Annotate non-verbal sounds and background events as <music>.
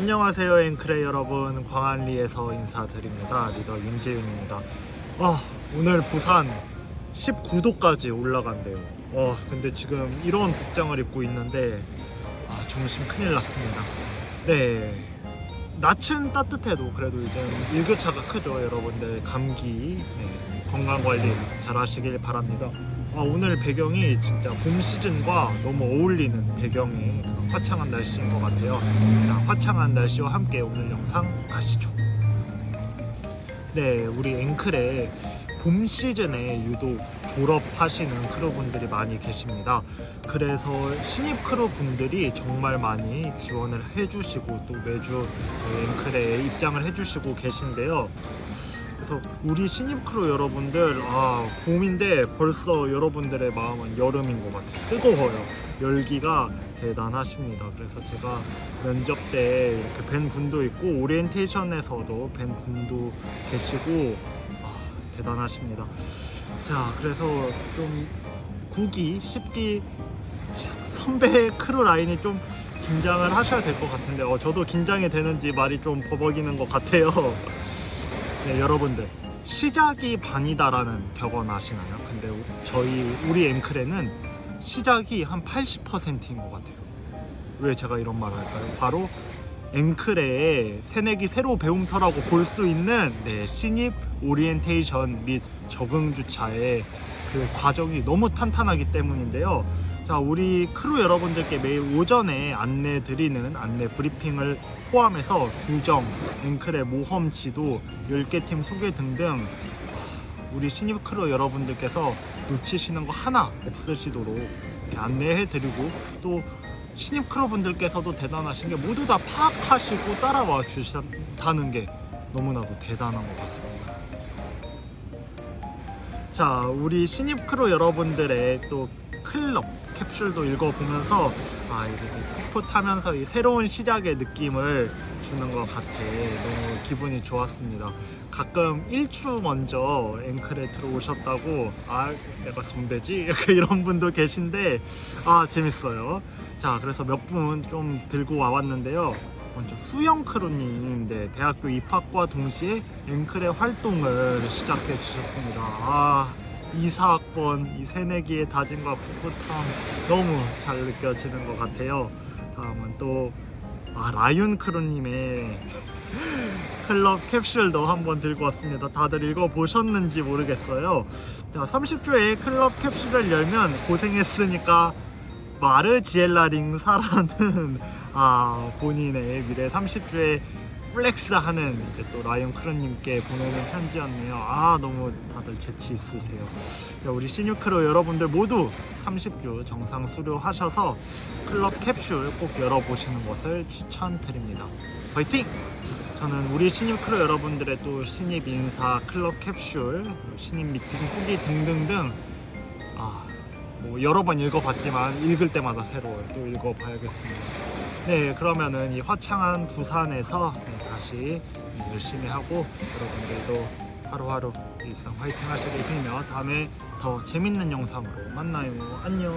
안녕하세요 앵크레 여러분. 광안리에서 인사드립니다. 리더 윤재윤입니다. 아 오늘 부산 19도까지 올라간대요. 와 근데 지금 이런 복장을 입고 있는데 아 점심 큰일 났습니다. 네. 낮은 따뜻해도 그래도 이제 일교차가 크죠 여러분들. 감기 네, 건강관리 잘 하시길 바랍니다 아, 오늘 배경이 진짜 봄 시즌과 너무 어울리는 그런 화창한 날씨인 것 같아요 자, 화창한 날씨와 함께 오늘 영상 가시죠 네 우리 앵클에 봄 시즌에 유독 졸업하시는 크루분들이 많이 계십니다. 그래서 신입 크루분들이 정말 많이 지원을 해주시고 또 매주 앵클에 입장을 해주시고 계신데요. 그래서 우리 신입 크루 여러분들 아 봄인데 벌써 여러분들의 마음은 여름인 것 같아요. 뜨거워요. 열기가 대단하십니다. 그래서 제가 면접 때 이렇게 뵌 분도 있고 오리엔테이션에서도 뵌 분도 계시고 아, 대단하십니다. 자, 그래서 좀 9기, 10기 선배 크루 라인이 좀 긴장을 하셔야 될 것 같은데 어, 저도 긴장이 되는지 말이 좀 버벅이는 것 같아요. 네, 여러분들 시작이 반이다라는 격언 아시나요? 근데 저희 우리 앵클에는 시작이 한 80%인 것 같아요. 왜 제가 이런 말을 할까요? 바로 앵클의 새내기 새로 배움터라고 볼 수 있는 네, 신입 오리엔테이션 및 적응 주차의 그 과정이 너무 탄탄하기 때문인데요. 자, 우리 크루 여러분들께 매일 오전에 안내 드리는 안내 브리핑을 포함해서 규정, 앵클의 모험 지도, 10개 팀 소개 등등 우리 신입 크루 여러분들께서 놓치시는 거 하나 없으시도록 안내해 드리고 또 신입 크루분들께서도 대단하신 게 모두 다 파악하시고 따라와 주신다는 게 너무나도 대단한 것 같습니다. 자, 우리 신입 크루 여러분들의 또 클럽 캡슐도 읽어보면서 아 이제 풋풋하면서 이 새로운 시작의 느낌을 주는 것 같아 너무 기분이 좋았습니다. 가끔 1주 먼저 앵클에 들어오셨다고 아 내가 선배지 <laughs> 이런 분도 계신데 아 재밌어요. 자 그래서 몇 분 좀 들고 와왔는데요. 먼저 수영 크루님인데 대학교 입학과 동시에 앵클의 활동을 시작해 주셨습니다. 아 이사학번 이 새내기의 다짐과 풋풋함 너무 잘 느껴지는 것 같아요. 다음은 또 아, 라윤 크루님의 <laughs> 클럽 캡슐도 한번 들고 왔습니다. 다들 읽어보셨는지 모르겠어요. 자, 30주에 클럽 캡슐을 열면 고생했으니까 마르지엘라 링 사라는 아, 본인의 미래 30주에 플렉스 하는 이제 또 라이언 크루님께 보내는 편지였네요. 아 너무 다들 재치 있으세요. 자, 우리 시뉴크루 여러분들 모두 30주 정상 수료하셔서 클럽 캡슐 꼭 열어보시는 것을 추천드립니다. 화이팅! 저는 우리 신입 크루 여러분들의 또 신입 인사, 클럽 캡슐, 신입 미팅 후기 등등등 아, 뭐 여러 번 읽어봤지만 읽을 때마다 새로워요. 또 읽어봐야겠습니다. 네, 그러면은 이 화창한 부산에서 네, 다시 열심히 하고 여러분들도 하루하루 일상 화이팅 하시길 빌며 다음에 더 재밌는 영상으로 만나요. 안녕.